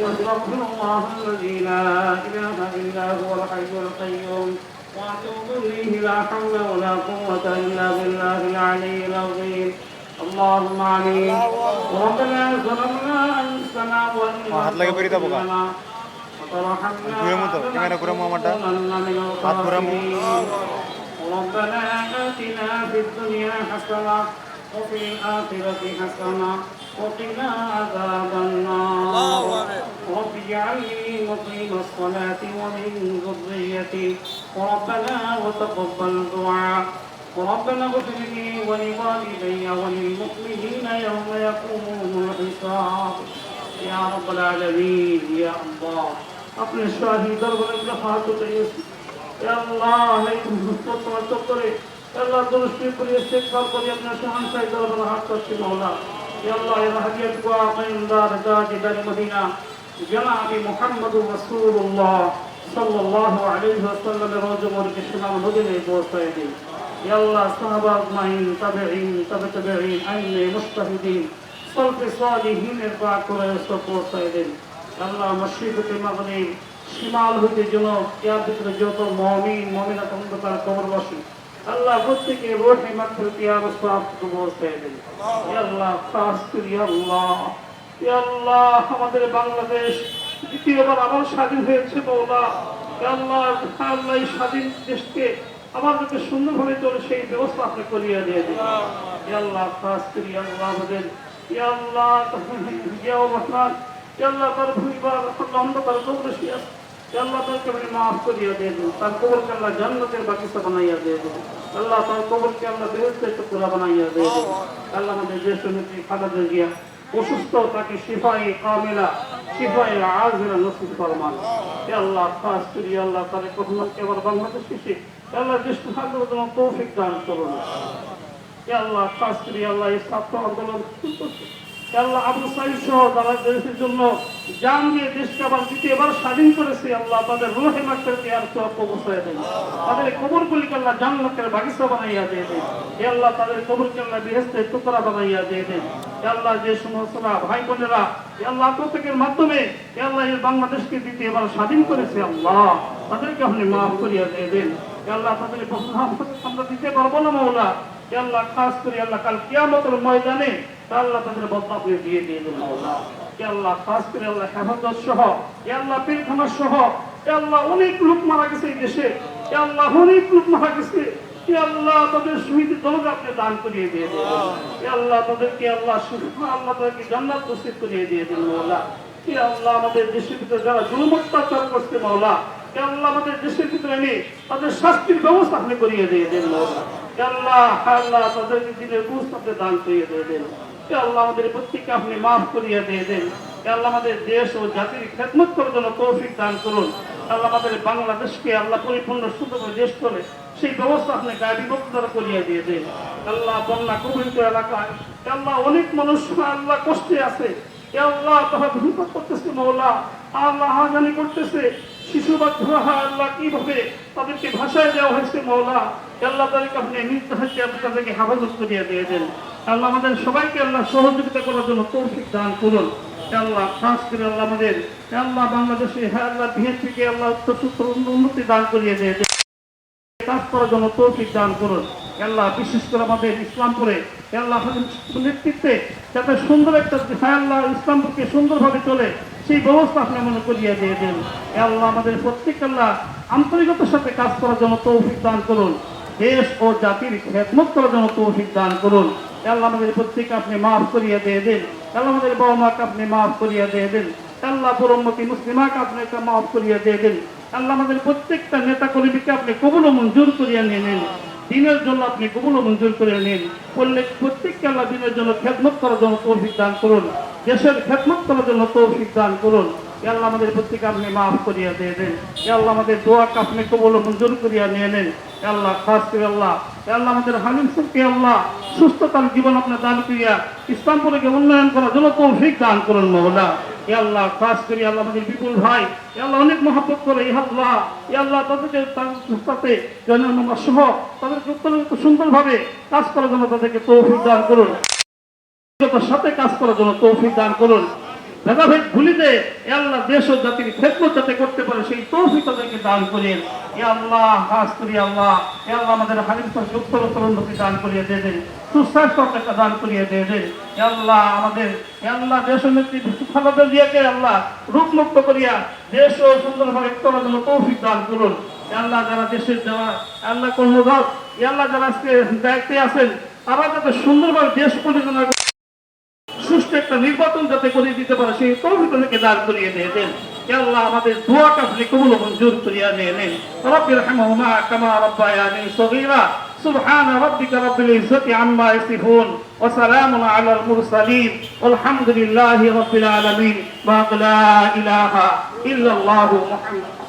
واستغفر الله الذي لا إله إلا هو الحي القيوم وأتوب إليه لا حول ولا قوة إلا بالله العلي العظيم اللهم آمين ربنا ظلمنا أنفسنا وإن لم ربنا آتنا في الدنيا حسنة وفي الآخرة حسنة وقنا عذاب النار رب اجعلني مقيم الصلاة ومن ذريتي ربنا وتقبل دعاء ربنا اغفر لي ولوالدي وللمؤمنين يوم يقوم الحساب يا رب العالمين يا الله اپنے شاہی دربار کا ہاتھ اٹھائیے یا اللہ علیکم تو تو کرے আল্লাহ দুরুস্তি করি ইস্তেকবার করি আপনার সহান সাহেব দরবার হাত করছি মহলা আল্লাহ এর হাজিয়াত কুয়া আমিন্দা রাজা জিদারি মদিনা। জনাবি মুহাম্মদুর রাসূলুল্লাহ সাল্লাল্লাহু আলাইহি ওয়াসাল্লামের রোজ মরকে সুনাম হদিনে পৌঁছায় দিন আল্লাহ, সাহাবা আজমাইন, তাবেঈন, তাবে তাবেঈন, আইনে মুস্তাহিদিন, সলফে সালিহিনের পাক করে সব পৌঁছায় দিন আল্লাহ, মসজিদে মাগরিব, শিমাল হইতে জনক ভিতরে যত মমিন মমিনা তন্দ তার আল্লাহ প্রত্যেকে রোহে মাত্র তিয়ার সব ইয়া আল্লাহ, খাস আল্লাহ। আল্লাহ, আমাদের বাংলাদেশ দ্বিতীয়বার আবার স্বাধীন হয়েছে মৌলা আল্লাহ আল্লাহ স্বাধীন দেশকে যাতে সুন্দরভাবে চলে, সেই ব্যবস্থা আপনি করিয়ে দিয়ে দিন। আল্লাহ আল্লাহ আমাদের। আল্লাহ আল্লাহ, তার আল্লাহ অন্ধকার আল্লাহ তাকে আপনি মাফ করিয়া দিয়ে দিন, তার কবরকে আল্লাহ জান্নাতের বাগিচা বানাইয়া দিয়ে দিন। আল্লাহ তার কবরকে আল্লাহ বেহেস্তের টুকরা বানাইয়া দিয়ে দিন। আল্লাহ আমাদের দেশ নেত্রী খালেদা জিয়া অসুস্থ তাকে শিফাই কামিলা শিফাই আজিরা নসিব ফরমান। আল্লাহ খাস করি আল্লাহ তার কখনো এবার বাংলাদেশ আন্দোলন আল্লাহ আবু সাইদ সহ তারা দেশের জন্য জান দিয়ে দেশকে আবার দ্বিতীয়বার স্বাধীন করেছে, আল্লাহ তাদের আর সব দেন। তাদের বাগিচা বানাইয়া দিয়ে দেন। ইয়া আল্লাহ, তাদের টুকরা বানাইয়া দিয়ে দেন। ইয়া আল্লাহ, যে সমস্ত ভাই বোনেরা ইয়া আল্লাহ, প্রত্যেকের মাধ্যমে ইয়া আল্লাহ, এই বাংলাদেশকে দ্বিতীয়বার স্বাধীন করেছে আল্লাহ, তাদেরকে আপনি মাফ করিয়া দিয়ে দেন। ইয়া আল্লাহ, তাদের আমরা দিতে পারব না, মৌলা। আল্লাহ, খাস করে আল্লাহ, কাল কিয়ামতের ময়দানে আল্লাহ তাদের বদলা করে দিয়ে দিয়ে মৌলা ইয়া আল্লাহ, খাস করে আল্লাহ, হেফাজত সহ আল্লাহ, পীরখানা সহ আল্লাহ, অনেক লোক মারা গেছে এই দেশে। আল্লাহ, অনেক লোক মারা গেছে। আল্লাহ, তাদের স্মৃতি দলকে আপনি দান করিয়ে দিয়ে দেন আল্লাহ, তাদেরকে আল্লাহ আল্লাহ তাদেরকে জান্নাত নসিব করিয়ে দিয়ে মৌলা আল্লাহ, আমাদের দেশের ভিতরে যারা জুলুম অত্যাচার করছে মৌলা আমাদের দেশের ব্যবস্থা আপনি করিয়ে দিয়ে দেন আল্লাহ দান করিয়ে দিয়ে দেন আমাদের আপনি মাফ করিয়ে দিয়ে দেন আমাদের দেশ ও জাতির খেদমত করার জন্য তৌফিক দান করুন। আমাদের বাংলাদেশকে আল্লাহ পরিপূর্ণ সুন্দর দেশ করে সেই ব্যবস্থা আপনি গাড়ি বক্তারা করিয়ে দিয়ে দেন আল্লাহ বন্যা কবিত এলাকায় আল্লাহ অনেক মানুষ আল্লাহ কষ্টে আছে। আল্লাহ ভিক্ষা করতেছে মৌলা, আল্লাহ হাজানি করতেছে। শিশু বাচ্চা আল্লাহ কীভাবে তাদেরকে ভাষায় দেওয়া হয়েছে মৌলা? আল্লাহ তাদেরকে আপনি নিজ তাদেরকে হেফাজত করিয়ে দিয়ে দেন আল্লাহ আমাদের সবাইকে আল্লাহ সহযোগিতা করার জন্য তৌফিক দান করুন। আল্লাহ, খাস করে আল্লাহ আমাদের। আল্লাহ, বাংলাদেশে হ্যাঁ আল্লাহ, বিএনপিকে আল্লাহ উন্নতি দান করিয়ে দিয়েছেন। কাজ করার জন্য তৌফিক দান করুন। আল্লাহ বিশেষ করে আমাদের ইসলামপুরে, আল্লাহ নেতৃত্বে যাতে সুন্দর একটা হ্যাঁ আল্লাহ ইসলামপুরকে সুন্দরভাবে চলে, সেই ব্যবস্থা আপনি মনে করিয়ে দিয়ে দেন। আল্লাহ আমাদের প্রত্যেক আল্লাহ আন্তরিকতার সাথে কাজ করার জন্য তৌফিক দান করুন। দেশ ও জাতির খেদমত করার জন্য তৌফিক দান করুন। আল্লাহ আমাদের প্রত্যেক আপনি মাফ করিয়ে দিয়ে দেন। আল্লাহ আমাদের বাবা মাকে আপনি মাফ করিয়ে দিয়ে দেন। আল্লাহ পুরম্মতি মুসলিমাকে আপনি একটা মাফ করিয়ে দিয়ে দেন। আল্লাহ আমাদের প্রত্যেকটা নেতা কর্মীকে আপনি কবুল মঞ্জুর করিয়া নিয়ে নেন। দিনের জন্য আপনি কবুল মঞ্জুর করে নিন। করলে প্রত্যেককে আল্লাহ দিনের জন্য খেদমত করার জন্য তৌফিক দান করুন। দেশের খেদমত করার জন্য তৌফিক দান করুন। আল্লাহ, আমাদের প্রত্যেকে আপনি মাফ করিয়া দিয়ে দেন। আল্লাহ, আমাদের দোয়াকে আপনি কবুল মঞ্জুর করিয়া নিয়ে নেন। আল্লাহ, খাস করে আল্লাহ। আল্লাহ, আমাদের হালিম সবকে আল্লাহ। সুস্থতার জীবন আপনি দান করিয়া ইসলামপুরকে উন্নয়ন করার জন্য তৌফিক দান করুন মহলা আল্লাহ, খাস করি আল্লাহ আমাদের বিপুল ভাই। এ আল্লাহ অনেক মহাপত করে আল্লাহ আল্লাহ তাদেরকে সাথে জনগণ সহ তাদেরকে অত্যন্ত সুন্দরভাবে কাজ করার জন্য তাদেরকে তৌফিক দান করুন। সাথে কাজ করার জন্য তৌফিক দান করুন। ভেদাভেদ ভুলিতে আল্লাহ দেশ ও জাতির খেদমত যাতে করতে পারে, সেই তৌফিক তাদেরকে দান করেন এ আল্লাহ হাস করি আল্লাহ, এ আল্লাহ আমাদের হারিফ উত্তর উত্তরোন্নতি দান করিয়ে দিয়ে দেন, সুস্বাস্থ্য একটা দান করিয়ে দিয়ে দেন। এ আল্লাহ আমাদের, এ আল্লাহ দেশ নেত্রী খালেদা জিয়াকে আল্লাহ রূপমুক্ত করিয়া দেশ ও সুন্দরভাবে করার জন্য তৌফিক দান করুন। আল্লাহ যারা দেশের যারা আল্লাহ কর্মধর এ আল্লাহ যারা আজকে দায়িত্বে আছেন, তারা যাতে সুন্দরভাবে দেশ পরিচালনা সুষ্ঠু একটা নির্বাচন যাতে করে দিতে পারে সেই তৌফিককে দান করিয়ে দিয়ে দেন ইয়া আল্লাহ আমাদের দোয়াটা আপনি কবুল ও মঞ্জুর করিয়া নিয়ে নেন রব্বি রহমহুমা কামা রব্বায়ানি সগীরা سبحان ربك رب العزة عما يصفون وسلام على المرسلين والحمد لله رب العالمين ولا إله إلا الله محمد